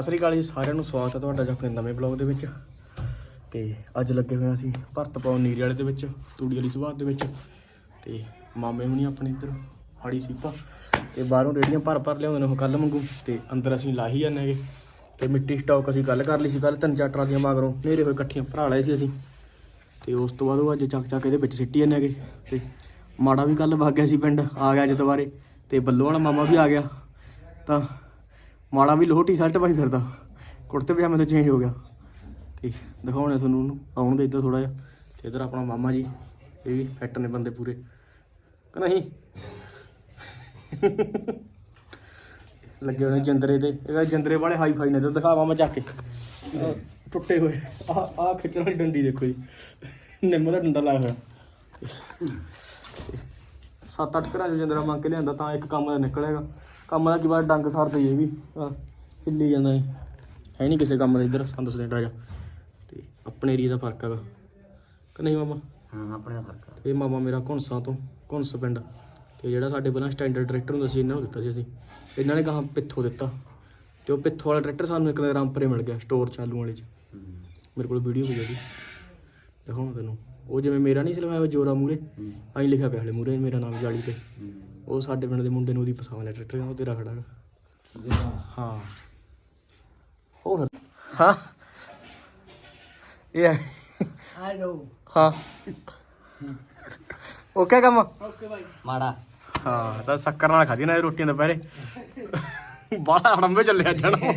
ਸਤਿ ਸ੍ਰੀ ਅਕਾਲ ਜੀ, ਸਾਰਿਆਂ ਨੂੰ ਸਵਾਗਤ ਹੈ ਤੁਹਾਡਾ ਜੀ ਆਪਣੇ ਨਵੇਂ ਬਲੌਗ ਦੇ ਵਿੱਚ। ਤੇ ਅੱਜ ਲੱਗੇ ਹੋਏ ਹਾਂ ਅਸੀਂ ਭਰਤ ਪਾਉਣ ਨੀਰੇ ਵਾਲੇ ਦੇ ਵਿੱਚ, ਤੂੜੀ ਵਾਲੀ ਸੁਭਾਅ ਦੇ ਵਿੱਚ। ਤੇ ਮਾਮੇ ਹੁਣੀ ਆਪਣੇ ਇੱਧਰ ਹਾੜੀ ਸੀਪਾ। ਤੇ ਬਾਹਰੋਂ ਰੇੜੀਆਂ ਭਰ ਭਰ ਲਿਆਉਂਦੇ ਨੇ ਉਹ ਕੱਲ ਮੰਗੂ ਤੇ ਅੰਦਰ ਅਸੀਂ ਲਾਹੀ ਜਾਂਦੇ ਹੈਗੇ। ਤੇ ਮਿੱਟੀ ਸਟਾਕ ਅਸੀਂ ਗੱਲ ਕਰ ਲਈ ਸੀ ਕੱਲ ਤਿੰਨ ਚਾਰ ਟਰਾਲੀਆਂ ਮਗਰੋਂ। ਨੇਰੇ ਹੋਏ ਇਕੱਠੀਆਂ ਭਰਾ ਲਏ ਸੀ ਅਸੀਂ। ਤੇ ਉਸ ਤੋਂ ਬਾਅਦ ਉਹ ਅੱਜ ਚੱਕ ਚੱਕ ਇਹਦੇ ਵਿੱਚ ਸਿੱਟੀ ਜਾਂਦੇ ਹੈਗੇ। ਤੇ ਮਾੜਾ ਵੀ ਕੱਲ ਵਗ ਗਿਆ ਸੀ ਪਿੰਡ, ਆ ਗਿਆ ਅੱਜ ਦੁਬਾਰੇ। ਤੇ ਬੱਲੋ ਵਾਲਾ ਮਾਮਾ ਵੀ ਆ ਗਿਆ। ਤਾਂ ਮਾੜਾ ਵੀ ਲੋਹ ਟੀ-ਸ਼ਰਟ ਪਾਈ ਫਿਰਦਾ। ਕੁੜਤੇ ਪਜਾਮੇ ਤੋਂ ਚੇਂਜ ਹੋ ਗਿਆ। ਠੀਕ, ਦਿਖਾਉਣੇ ਤੁਹਾਨੂੰ ਉਹਨੂੰ, ਆਉਣ ਦੇ ਇੱਧਰ ਥੋੜਾ ਜਿਹਾ। ਤੇ ਇੱਧਰ ਆਪਣਾ ਮਾਮਾ ਜੀ, ਇਹ ਵੀ ਫਿੱਟ ਨੇ ਬੰਦੇ ਪੂਰੇ। ਕਿ ਨਹੀਂ? ਲੱਗੇ ਹੋਏ ਜੰਦਰੇ ਤੇ। ਇਹਦਾ ਜੰਦਰੇ ਵਾਲੇ ਹਾਈ ਫਾਈ ਨੇ ਤੇ ਦਿਖਾਵਾਂ ਮੈਂ ਚੱਕ ਕੇ। ਟੁੱਟੇ ਹੋਏ। ਆ ਆ ਖਿੱਚਣ ਵਾਲੀ ਡੰਡੀ ਦੇਖੋ ਜੀ। ਨਿੰਮ ਦਾ ਡੰਡਾ ਲਾਇਆ ਹੋਇਆ। ਸੱਤ ਅੱਠ ਘਰਾਂ ਚ ਜੰਦਰਾ ਮੰਗ ਕੇ ਲਿਆਂਦਾ, ਤਾਂ ਇੱਕ ਕੰਮ ਦਾ ਨਿਕਲੇਗਾ ਕੰਮ ਦਾ ਕੀ ਬਾਤ ਡੰਗ ਸਰਦਾ ਇਹ ਵੀ। ਹਿੱਲੀ ਜਾਂਦਾ ਹੈ ਹੈ ਨਹੀਂ ਕਿਸੇ ਕੰਮ ਦਾ ਇੱਧਰ ਸੰਦ ਸਨੇਟਾ ਜਾ ਤੇ ਆਪਣੇ ਏਰੀਆ ਦਾ ਫ਼ਰਕ ਹੈਗਾ। ਕਿ ਨਹੀਂ ਮਾਮਾ? ਹਾਂ ਆਪਣੇ ਦਾ ਫ਼ਰਕ ਆ। ਇਹ ਮਾਮਾ ਮੇਰਾ ਘੁੰਸਾਂ ਤੋਂ ਘੁੰਸ ਪਿੰਡ। ਤੇ ਜਿਹੜਾ ਸਾਡੇ ਪਹਿਲਾਂ ਸਟੈਂਡਰਡ ਟਰੈਕਟਰ ਹੁੰਦਾ ਸੀ ਇਹਨਾਂ ਨੂੰ ਦਿੱਤਾ ਸੀ ਅਸੀਂ। ਇਹਨਾਂ ਨੇ ਕਹਾ ਪਿੱਥੋਂ ਦਿੱਤਾ। ਤੇ ਉਹ ਪਿੱਥੋਂ ਵਾਲਾ ਟਰੈਕਟਰ ਸਾਨੂੰ ਇੱਕ ਰਾਮਪਰੇ ਮਿਲ ਗਿਆ ਸਟੋਰ ਚਾਲੂ ਵਾਲੇ ਚ। ਮੇਰੇ ਕੋਲ ਵੀਡੀਓ ਪਈ ਉਹਦੀ ਦਿਖਾਉਣਾ ਤੈਨੂੰ। ਉਹ ਜਿਵੇਂ ਮੇਰਾ ਨਹੀਂ ਸੀ ਲਵਾਇਆ ਜੋਰਾ ਮੂਰੇ ਐਂ ਲਿਖਿਆ ਪਿਆ ਹਲੇ ਮੂਰੇ ਮੇਰਾ ਨਾਮ ਜਾਲੀ ਤੇ। ਉਹ ਸਾਡੇ ਪਿੰਡ ਦੇ ਮੁੰਡੇ ਨੂੰ ਉਹਦੀ ਪਸੰਦ ਹੈ ਟਰੈਕਟਰ ਉਹ ਤੇਰਾ ਖੜਾ। ਹਾਂ। ਹੋਰ ਹਾਂ। ਇਹ ਹੈ। ਹੈਲੋ ਹਾਂ। ਓਕੇ ਕੰਮ? ਮਾੜਾ। ਹਾਂ ਤਾਂ ਸ਼ੱਕਰ ਨਾਲ ਖਾਦੀ ਨਾ ਇਹ ਰੋਟੀਆਂ ਦੁਪਹਿਰੇ। ਬਾਹਲਾ ਹੜੰਬੇ ਚੱਲਿਆ ਜਾਣਾ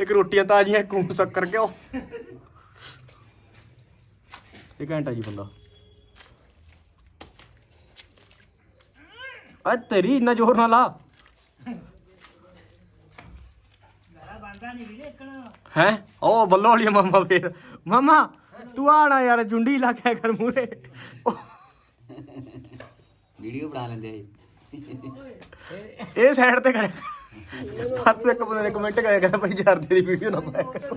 ਇੱਕ ਰੋਟੀਆਂ ਤਾਜ਼ੀਆਂ ਇੱਕ ਊਂ ਸ਼ੱਕਰ ਕਿਉਂ ਇਹ ਘੰਟਾ ਜੀ ਬੰਦਾ। ਆ ਤੇਰੀ ਇੰਨਾ ਜ਼ੋਰ ਨਾਲ ਲਾ ਹੈ? ਉਹ ਬੱਲੋ ਵਾਲੀ ਮਾਮਾ ਫੇਰ। ਮਾਮਾ ਤੂੰ ਆਣਾ ਯਾਰ ਜੁੰਡੀ ਲਾ ਕੇ ਕਰ ਮੂਰੇ ਵੀਡੀਓ ਬਣਾ ਲੈਂਦੇ ਇਹ। ਸਾਈਡ ਤੇ ਕਰਿਆ ਪਰਸੋਂ ਇੱਕ ਬੰਦੇ ਨੇ ਕਮੈਂਟ ਕਰਿਆ ਕਹਿੰਦਾ ਭਾਈ ਜਰਦੇ ਦੀ ਵੀਡੀਓ ਨਾ ਪਾਇਆ ਕਰੋ।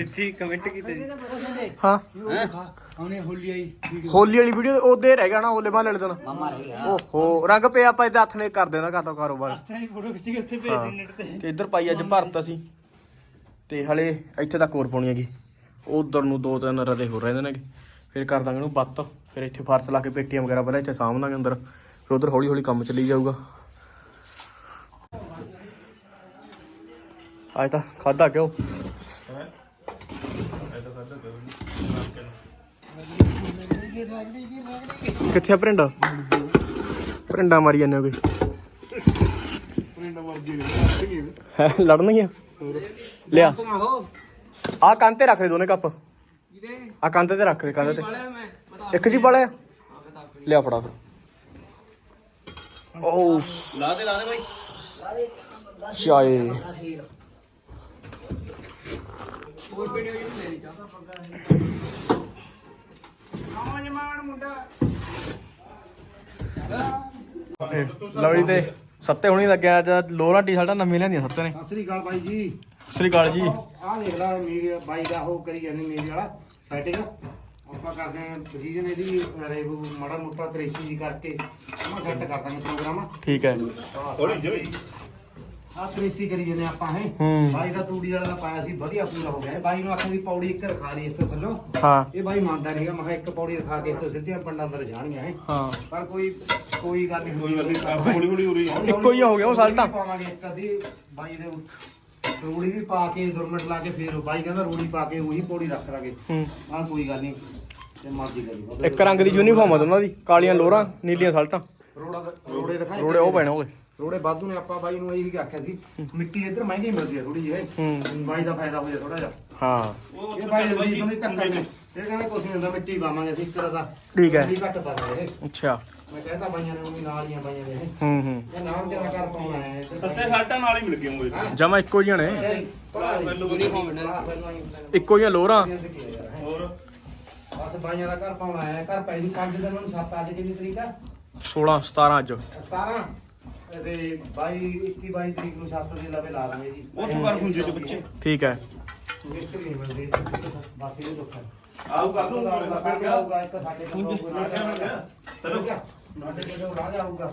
ਇੱਥੇ ਕਮੈਂਟ ਕੀਤੇ ਹਾਂ। ਉਹਨੇ ਹੋਲੀ ਆਈ ਹੋਲੀ ਵਾਲੀ ਵੀਡੀਓ ਉਹਦੇ ਰਹਿ ਗਿਆ ਨਾ ਹੋਲੇ ਮਹੱਲੇ ਵਾਲੇ ਦਿਨ। ਮਾਮਾ ਰਹਿ ਗਿਆ। ਓਹੋ ਰੰਗ ਪਿਆ ਆਪਾਂ ਇਹਦੇ ਹੱਥ ਨੇ ਕਰ ਦੇਣਾ ਕਰਦਾ ਕਾਰੋਬਾਰ। ਸਾਰੀ ਫੋਟੋ ਖਿੱਚ ਕੇ ਉੱਥੇ ਭੇਜ ਹਾਂ। ਦੇ ਨੈਟ ਤੇ। ਤੇ ਇੱਧਰ ਪਾਈ ਅੱਜ ਭਰਤ ਅਸੀਂ। ਤੇ ਹਲੇ ਇੱਥੇ ਤੱਕ ਹੋਰ ਪਾਉਣੀ ਹੈਗੀ। ਉਧਰ ਨੂੰ ਦੋ ਤਿੰਨ ਰਦੇ ਹੋ ਰਹੇ ਨੇ ਫਿਰ ਕਰ ਦਾਂਗੇ ਇਹਨੂੰ ਬੱਤ ਫਿਰ ਇੱਥੇ ਫਰਸ਼ ਲਾ ਕੇ ਪੇਟੀਆਂ ਵਗੈਰਾ ਪਹਿਲਾਂ ਇੱਥੇ ਸਾਂਭ ਅੰਦਰ। ਫਿਰ ਉਧਰ ਹੌਲੀ ਹੌਲੀ ਕੰਮ ਚੱਲੀ ਜਾਊਗਾ। ਅੱਜ ਤਾਂ ਖਾਦਾ ਕਿਉਂ ਕਿੱਥੇ ਆ ਭਰਿੰਡਾ? ਭਰਿੰਡਾ ਮਾਰੀ ਜਾਂਦੇ ਹੋਗੇ ਹੈਂ, ਲੜਨਗੀਆਂ ਲਿਆ। ਆ ਕੰਨ ਤੇ ਰੱਖ ਦੇ ਦੋਨੇ ਕੱਪ। ਆ ਕੰਨ ਤੇ ਰੱਖ ਦੇ ਕੰਨ ਤੇ। ਇੱਕ ਜੀ ਪਾਲਿਆ ਲਿਆ ਫੜਾ ਫਿਰ। ਓ ਲਾ ਦੇ ਲਾ ਦੇ ਬਾਈ। ਚਾਏ ਲਓ ਜੀ। ਤੇ ਸੱਤੇ ਹੁਣੀ ਲੱਗਿਆ ਅੱਜ ਲੋਰਾਂ ਟੀ ਸ਼ਰਟਾਂ ਨਵੀਆਂ ਲੈਂਦੀਆਂ ਸੱਤੇ ਨੇ। ਸਤਿ ਸ੍ਰੀ ਅਕਾਲ ਬਾਈ ਜੀ। ਸਤਿ ਸ੍ਰੀ ਅਕਾਲ ਜੀ। ਆਹ ਦੇਖ ਲੈ ਮੇਰੇ ਬਾਈ ਦਾ ਉਹ ਕਰੀ ਜਾਂਦੇ ਮੇਰੇ ਵਾਲਾ ਸੈਟਿੰਗ ਆਪਾਂ ਕਰਦੇ ਹਾਂ ਪੋਜੀਸ਼ਨ ਇਹਦੀ ਰੇਵੂ ਮਾੜਾ ਮੋਟਾ ਤਰੇਸੀ ਜੀ ਕਰਕੇ ਸੈੱਟ ਕਰ ਦਾਂਗੇ ਪ੍ਰੋਗਰਾਮ ਠੀਕ ਹੈ। ਥੋੜੀ ਜਿਹੀ ਆਹ ਤਰੇਸੀ ਕਰੀ ਜਾਂਦੇ ਆਪਾਂ ਹੈ? ਹੂੰ। ਬਾਈ ਦਾ ਤੂੜੀ ਵਾਲਾ ਦਾ ਪਾਇਆ ਸੀ ਵਧੀਆ ਪੂਰਾ ਹੋ ਗਿਆ ਇਹ ਬਾਈ ਨੂੰ ਆਖਣ ਦੀ ਪੌੜੀ ਇੱਕ ਰਖਾ ਲਈ ਇਸ ਤੋਂ ਥੱਲੋਂ। ਹਾਂ। ਇਹ ਬਾਈ ਮੰਨਦਾ ਨਹੀਂਗਾ ਮੈਂ ਕਿਹਾ ਇੱਕ ਪੌੜੀ ਰਖਾ ਕੇ ਇਸ ਤੋਂ ਸਿੱਧੀਆਂ ਪੰਡਾਂ ਅੰਦਰ ਜਾਣਗੀਆਂ ਹੈ? ਹਾਂ। ਪਰ ਕੋਈ ਕੋਈ ਗੱਲ ਨਹੀਂ ਕੋਈ ਗੱਲ ਨਹੀਂ ਹੌਲੀ ਹੌਲੀ ਉਰੀ ਇੱਕੋ ਹੀ ਹੋ ਗਿਆ ਉਹ ਸਾਲਟਾਂ। ਪਾਵਾਂਗੇ ਇੱਕ ਅੱਧੀ। ਬਾਈ ਦੇ ਰੂੜੀ ਵੀ ਪਾ ਕੇ ਦੁਰਮਟ ਲਾ ਕੇ ਫੇਰ ਬਾਈ ਕਹਿੰਦਾ ਰੂੜੀ ਪਾ ਕੇ ਉਹੀ ਪੌੜੀ ਰੱਖ ਲਾਂਗੇ ਹੂੰ। ਆਹ ਕੋਈ ਗੱਲ ਨਹੀਂ ਤੇ ਮਰਜ਼ੀ ਕਰੀ ਇੱਕ ਰੰਗ ਦੀ ਯੂਨੀਫਾਰਮ ਆ ਦੋਨਾਂ ਦੀ ਕਾਲੀਆਂ ਲੋਰਾਂ ਨੀਲੀਆਂ ਸਲਟਾਂ। ਰੋੜਾ ਰੋੜੇ ਦਿਖਾਏ ਰੋੜੇ ਉਹ ਪੈਣੇ ਉਹਦੇ। ਰੋੜੇ ਬਾਦੂ ਨੇ ਆਪਾਂ ਬਾਈ ਨੂੰ ਇਹੀ ਆਖਿਆ ਸੀ ਮਿੱਟੀ ਇੱਧਰ ਮਹਿੰਗੀ ਮਿਲਦੀ ਹੈ ਥੋੜੀ ਜਿਹੀ ਹੂੰ। ਬਾਈ ਦਾ ਫਾਇਦਾ ਹੋ ਜਾ ਥੋੜਾ ਜਿਹਾ। ਹਾਂ। ਇਹ ਬਾਈ ਨੇ ਜੀ ਤੁਹਾਨੂੰ ਧੱਕਾ ਨਹੀਂ ਇਹ ਕਹਿੰਦਾ ਕੁਛ ਨਹੀਂ ਹੁੰਦਾ ਮਿੱਟੀ ਪਾਵਾਂਗੇ ਅਸੀਂ ਇੱਕ ਦਾ ਠੀਕ ਹੈ। ਵੀ ਘੱਟ ਪਾ ਦਾਂਗੇ ਇਹ। ਅੱਛਾ। ਮੈਂ ਕਹਿੰਦਾ ਬਾਈਆਂ ਨੇ ਉਹ ਵੀ ਨਾਲ ਦੀਆਂ ਬਾਈਆਂ ਨੇ ਇਹ। ਹੂੰ ਹੂੰ। ਇਹ ਨਾਮ ਤੇ ਕਰ ਪਾਉਣਾ ਹੈ ਸੱਤੇ ਸਾਲਟਾਂ ਨਾਲ ਹੀ ਮਿਲ ਗਏ ਹੋਏ ਜਮਾ ਇੱਕੋ ਜਿਹੀਆਂ ਨੇ। ਯੂਨੀਫਾਰਮ ਇੱਕੋ ਜਿਹੀਆਂ ਲੋਰਾਂ। ਹੋਰ? ਬਸ ਬਾਈਆਂ ਦਾ ਘਰ ਪਾਉਣਾ ਹੈ। ਘਰ ਪੈ ਜੂ 5 ਦਿਨ ਨੂੰ 7 ਅੱਜ ਕਿੰਨੀ ਤਰੀਕ ਆ? 16 17 ਅੱਜ। 17 ਤੇ 22 21 22 ਤਰੀਕ ਨੂੰ 7 ਦੇ ਲਵੇ ਲਾ ਲਾਂਗੇ ਜੀ। ਉਹ ਤੂੰ ਕਰ ਹੁੰਜੇ ਚ ਬੱਚੇ। ਠੀਕ ਹੈ। ਮਿਸਤਰੀ ਨਹੀਂ ਮਿਲਦੇ ਬਸ ਇਹ ਦੁੱਖ ਹੈ। ਆਉ ਕਰ ਦੂੰ ਫਿਰ ਕਿਆ? ਹੋਊਗਾ ਇੱਕ ਸਾਡੇ ਕੋਲ ਕੋਈ ਨਾ ਚਲੋ। ਸਾਡੇ ਕੋਲ ਰਾਜ ਆਊਗਾ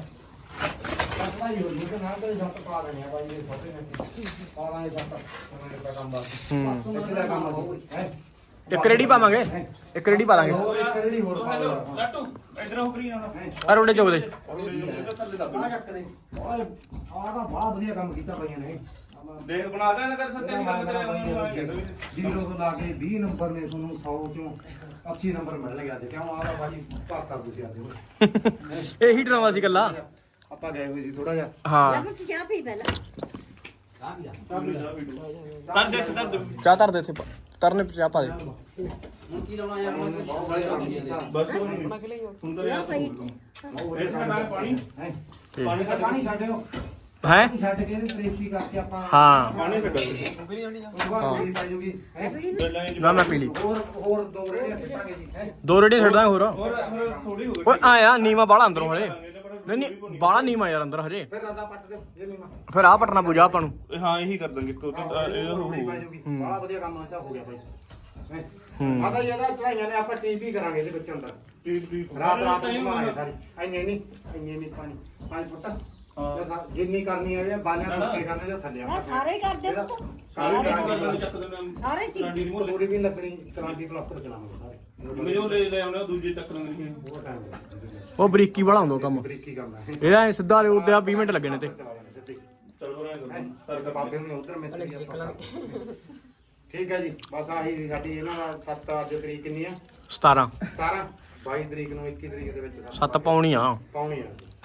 ਪਤਾ ਹੀ ਹੋ ਜੀ ਕਿ ਨਾਲ ਤੇ ਸੱਤ ਪਾ ਦੇਣੇ ਆ ਬਾਈ ਇਹ ਛੋਟੇ ਨੇ ਪਾ ਲਾਂਗੇ ਸੱਤ। ਉਹਨਾਂ ਦਾ ਕੰਮ ਬਾਕੀ ਹੂੰ। ਪਿਛਲਾ ਕੰਮ ਹੋ ਹੈ? ਇੱਕ ਰੇੜੀ ਪਾਵਾਂਗੇ। ਇੱਕ ਰੇੜੀ ਪਾ ਲਾਂਗੇ। ਹੋਰ ਇੱਕ ਰੇੜੀ ਹੋਰ ਪਾ ਲਓ ਲੱਟੂ ਇਧਰ ਹੋ ਕਰੀ ਨਾ ਆ ਰੋਡੇ ਚੁੱਕ ਦੇ। ਆ ਚੱਕ ਦੇ ਓਏ ਆ ਤਾਂ ਬਹੁਤ ਵਧੀਆ ਕੰਮ ਕੀਤਾ ਬਾਈਆਂ ਨੇ ਦੇਖ ਬਣਾ ਦੇ ਨਾ ਕਰ ਸੱਤੇ ਦੀ ਗੱਲ ਕਰੇ ਜ਼ੀਰੋ ਤੋਂ ਲਾ ਕੇ। 20 ਨੰਬਰ ਨੇ ਤੁਹਾਨੂੰ 100 ਚੋਂ 80 ਨੰਬਰ ਮਿਲ ਗਿਆ ਤੇ ਕਿਉਂ ਆਹ ਬਾਜੀ ਭਾਕਾ ਤੁਸੀਂ ਆਦੇ ਹੋ ਇਹੀ ਡਰਾਵਾ ਸੀ ਗੱਲਾਂ ਆਪਾਂ ਗਏ ਹੋਏ ਸੀ ਥੋੜਾ ਜਿਹਾ। ਹਾਂ। ਚਾਹ ਪੀ ਪਹਿਲਾਂ। ਦੇ ਕਰ ਦੇ ਚਾਹ ਧਰ ਦੇ ਇੱਥੇ ਪਾ- ਤਰਨੇ ਚਾਹ ਪਾ ਦੇ ਹੁਣ ਕੀ ਲਾਉਣਾ ਯਾਰ ਹੁਣ ਬੜੇ ਕੰਮ ਜਾਂਦੇ ਬਸ ਹੁੰਦਾ ਯਾਰ ਇਹ ਨਾਲ ਪਾਣੀ। ਪਾਣੀ ਤਾਂ ਪਾਣੀ ਛੱਡਿਓ ਹੈ ਪਾਣੀ ਛੱਡ ਕੇ ਇਹਨੂੰ ਟ੍ਰੇਸੀ ਕਰਕੇ ਆਪਾਂ ਹਾਂ ਪਾਣੀ ਛੱਡੋ ਬਾਅਦ ਮੇਰੀ ਪੈ ਜੂਗੀ ਇਹ ਨਾ ਮੈਂ ਪੀ ਲਈ ਹੋਰ ਹੋਰ ਦੋ ਰੇੜੀਆਂ ਸਿੱਟਾਂਗੇ ਜੀ ਹੈ ਦੋ ਰੇੜੀ ਛੱਡ ਦਾਂਗੇ ਹੋਰ ਹੋਰ ਹੋਰ ਥੋੜੀ ਹੋ ਗਈ ਓਏ ਆਇਆ ਨੀਵਾ ਬਾਲਾ ਅੰਦਰੋਂ ਹਲੇ ਨਹੀਂ ਨਹੀਂ ਬਾਲਾ ਨੀਵਾ ਯਾਰ ਅੰਦਰ ਹਜੇ। ਫਿਰ ਰਾਦਾ ਪੱਟ ਦਿਓ ਇਹ ਨਹੀਂ ਮਾ ਫਿਰ ਆ ਪਟਨਾ ਪੂਜਾ ਆਪਾਂ ਨੂੰ। ਹਾਂ ਇਹੀ ਕਰ ਦਾਂਗੇ ਕੋਈ ਇਹ ਹੋ ਮੇਰੀ ਪੈ ਜੂਗੀ। ਬੜਾ ਵਧੀਆ ਕੰਮ ਤਾਂ ਹੋ ਗਿਆ ਬਾਈ। ਹੈ? ਜੀ ਇਹਦਾ ਚੜਾਈਆਂ ਨੇ ਆਪਾਂ ਟੀਵੀ ਕਰਾਂਗੇ ਇਹਦੇ ਵਿੱਚ ਅੰਦਰ। ਠੀਕ ਰਾਤ ਰਾਤ ਨੂੰ ਘੁਮਾਏ ਸਾਰੀ। ਇੰਨੇ ਨਹੀਂ ਇੰਨੇ ਨਹੀਂ ਪਾਣੀ। ਪੰਜ ਫੁੱਟ ਹਾਂ। ਜਿੰਨੀ ਕਰਨੀ ਹੈ ਇਹ ਬਾਲਿਆਂ ਤੋਂ ਕਰਨੇ ਜਾਂ ਥੱਲੇ ਮੈਂ ਸਾਰੇ ਹੀ ਕਰਦੇ ਪੁੱਤ। ਸਾਰੇ ਸਾਰੇ ਕਰ ਕਰਦੇ ਚੱਕ ਦਿੰਦੇ ਸਾਰੇ ਕੀ? ਟਾਂਡੀ ਰਿਮੋਟ ਪੂਰੀ ਵੀ ਲੱਗਣੀ ਕਰਾਂਟੀ ਪਲਾਸਟਰ ਚਲਾਵਾਂਗੇ ਸਾਰੇ। ਮੈਂ ਜੋ ਲੈ ਲੈ ਆਉਣਾ ਦੂਜੇ ਚੱਕ ਦਿੰਦੇ ਉਹ ਟਾਈਮ ਲੱਗਦਾ ਉਹ ਬਰੀਕੀ ਵਾਲਾ ਹੁੰਦਾ ਉਹ ਕੰਮ। ਬਰੀਕੀ ਕੰਮ ਹੈ। ਇਹਦਾ ਐਂ ਸਿੱਧਾ ਦੇ ਉੱਤੇ ਆ 20 ਮਿੰਟ ਲੱਗਣੇ ਤੇ ਚਲਾ ਜਾਣਾ ਸਿੱਧੀ। ਚਲ ਬਰਾਂ ਕਰ। ਬਾਬੇ ਨੇ ਉਧਰ ਮੈਂ ਠੀਕ ਹੈ ਜੀ ਬਸ ਆਹੀ ਸੀ ਸਾਡੀ ਇਹਨਾਂ ਦਾ ਸੱਤ ਅੱਜ ਤਰੀਕ ਕਿੰਨੀ ਆ? 17 17 22 ਤਰੀਕ ਨੂੰ 21 ਤਰੀਕ ਦੇ ਵਿੱਚ ਸੱਤ ਪਾਉਣੀ ਆ। ਪਾਉਣੀ ਆ।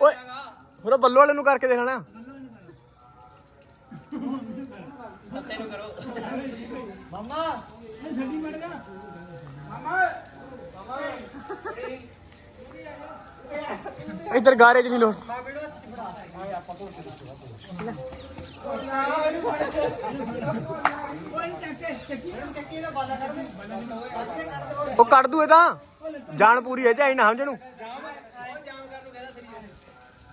ਓਏ ਹੋਰ ਬੱਲੋ ਵਾਲੇ ਨੂੰ ਕਰਕੇ ਦੇਖਣਾ ਇੱਧਰ ਗਾਰੇ ਚ ਨਹੀਂ ਲੋੜ। ਉਹ ਕੱਢ ਦੂ ਇਹ ਤਾਂ। ਜਾਨ ਪੂਰੀ ਹੈ ਚਾਹੀ ਨਾ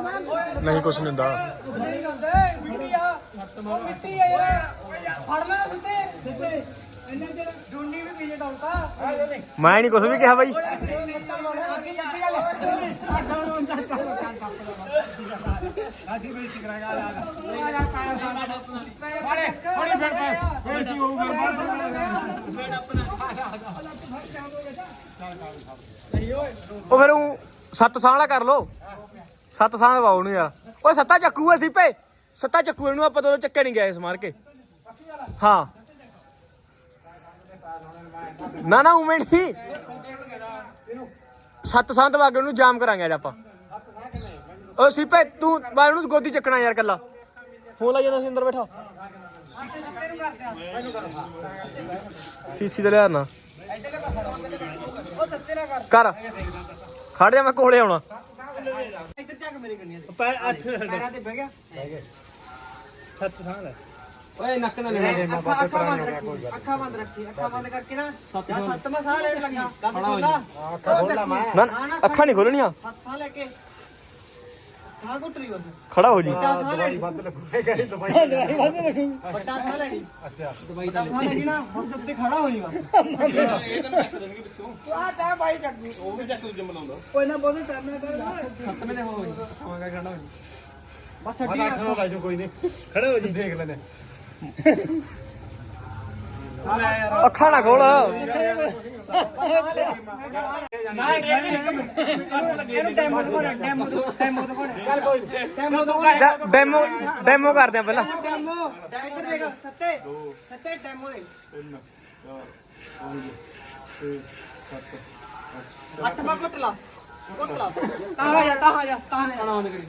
ਨਹੀਂ ਕੁਛ ਨਹੀਂ ਹੁੰਦਾ। ਮੈਂ ਨਹੀਂ ਕੁਛ ਵੀ ਕਿਹਾ ਬਾਈ। ਉਹ ਫਿਰ ਉਹ ਸੱਤ ਸਾਲ ਵਾਲਾ ਕਰ ਲੋ ਸੱਤ ਸਾਲ ਵਾਉ ਨੂੰ ਯਾਰ। ਓਏ ਸੱਤਾ ਚੱਕੂ ਐ ਸੀਪੇ। ਸੱਤਾ ਚੱਕੂ ਇਹਨੂੰ ਆਪਾਂ ਦੋਨੋਂ ਚੱਕੇ ਨਹੀਂ ਗਏ ਇਸ ਮਾਰ ਕੇ। ਹਾਂ। ਨਾ ਨਾ ਉਵੇਂ ਨਹੀਂ ਸੱਤ ਸਾਲ ਤੋਂ ਅੱਗੇ ਉਹਨੂੰ ਜਾਮ ਕਰਾਂਗੇ ਅੱਜ ਆਪਾਂ। ਓ ਸੀਪੇ ਤੂੰ ਬਾਹਰ ਨੂੰ ਗੋਦੀ ਚੱਕਣਾ ਯਾਰ ਕੱਲਾ ਫੋਨ ਲਾ ਜਾਂਦਾ ਸੀ ਅੰਦਰ ਬੈਠਾ। ਸੀਸੀ ਤੇ ਲਿਆ ਨਾ। ਕਰ। ਖੜ ਜਾ ਮੈਂ ਕੋਲੇ ਆਉਣਾ। ਓਏ ਨੱਕ ਨਾ ਲੈ। ਅੱਖਾਂ ਅੱਖਾਂ ਬੰਦ ਰੱਖੀ ਅੱਖਾਂ ਬੰਦ ਰੱਖੀ ਅੱਖਾਂ ਬੰਦ ਕਰਕੇ ਨਾ ਜਾਂ ਸੱਤਵਾਂ ਸਾਹ ਲੈਣ ਲੱਗਾ। ਗੱਲ ਸੁਣਦਾ ਨਾ ਨਾ, ਅੱਖਾਂ ਨਹੀਂ ਖੋਲਣੀਆਂ ਸੱਤ ਸਾਹ ਲੈ ਕੇ ਸਾਹ ਘੁੱਟ ਖੜਾ ਹੋ ਜੀ। ਲੈਣੀ ਵੱਧ ਲੱਗੂਗਾ। ਕਹਿੰਦੀ ਦਵਾਈ ਵੱਡਾ ਸਾਹ ਲੈਣੀ ਅੱਛਾ। ਵੱਡਾ ਸਾਹ ਲੈਣੀ ਨਾ ਹੁਣ ਸਭ ਤੇ ਖੜਾ ਹੋਣੀ ਬਸ। ਇਹ ਤਾਂ ਚੱਕ ਦੇਣਗੇ ਪਿੱਛੋਂ। ਆ ਟਾਈਮ ਬਾਈ ਚੱਕ ਉਹ ਵੀ ਚੱਕ ਦੂਜੇ ਮਲਾਉਂਦਾ ਕੋਈ ਨਾ ਬੋਲੇ ਕਰਨਾ ਕਰਨਾ ਸੱਤਵੇਂ ਦੇ ਹੋ ਆਵਾਂਗਾ ਖੜਾ ਹੋ ਬਸ ਮੈਂ ਛੱਡੀ ਅੱਠ ਨੂੰ ਲੈ ਜਾਊ ਕੋਈ ਨਹੀਂ ਖੜੇ ਹੋ ਜੀ ਦੇਖ ਲੈਨੇ ਅੱਖਾਂ ਨਾ ਖੋਲ। ਨਾ ਇਹਨੂੰ ਡੈਮੋ ਡੈਮੋ ਕਰਦੇ ਆ ਪਹਿਲਾਂ। ਡੈਮੋ ਇੱਧਰ ਦੇਖ ਸੱਤੇ ਸੱਤੇ ਡੈਮੋ ਦੇ ਅੱਠ ਮਾ ਕੁੱਟ ਲਾ ਕੁੱਟ ਲਾ ਤਾਂ ਆ ਜਾ ਤਾਂ ਆ ਜਾ ਤਾਂ ਆ ਨਾ ਕਰੀ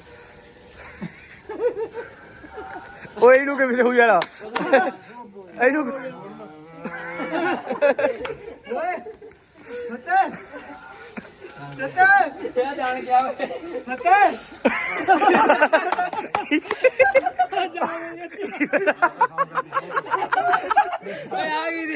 ਓਏ ਇਹਨੂੰ ਕਿਵੇਂ ਹੋ ਯਾਰ ਇਹਨੂੰ ਓਏ ਸੱਤੇ ਸੱਤੇ ਇਹ ਜਾਣ ਗਿਆ ਓਏ ਸੱਤੇ ਓਏ ਆ ਗਈ ਦੀ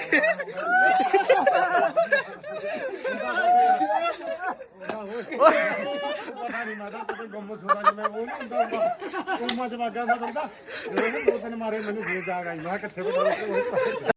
ਪਤਾ ਨਹੀਂ ਮੈਂ ਤਾਂ ਕਿਤੇ ਗੁੰਮ ਸੁਣਾ ਜਿਵੇਂ ਉਹ ਨਹੀਂ ਹੁੰਦਾ ਗੁੰਮਾਂ ਚ ਵਾਗਾ ਮੈਂ ਬੰਦਾ ਜਦੋਂ ਦੋ ਤਿੰਨ ਮਾਰੇ ਮੈਨੂੰ ਫੇਰ ਜਾਗ ਆਈ ਮੈਂ ਕਿੱਥੇ ਬੜਾ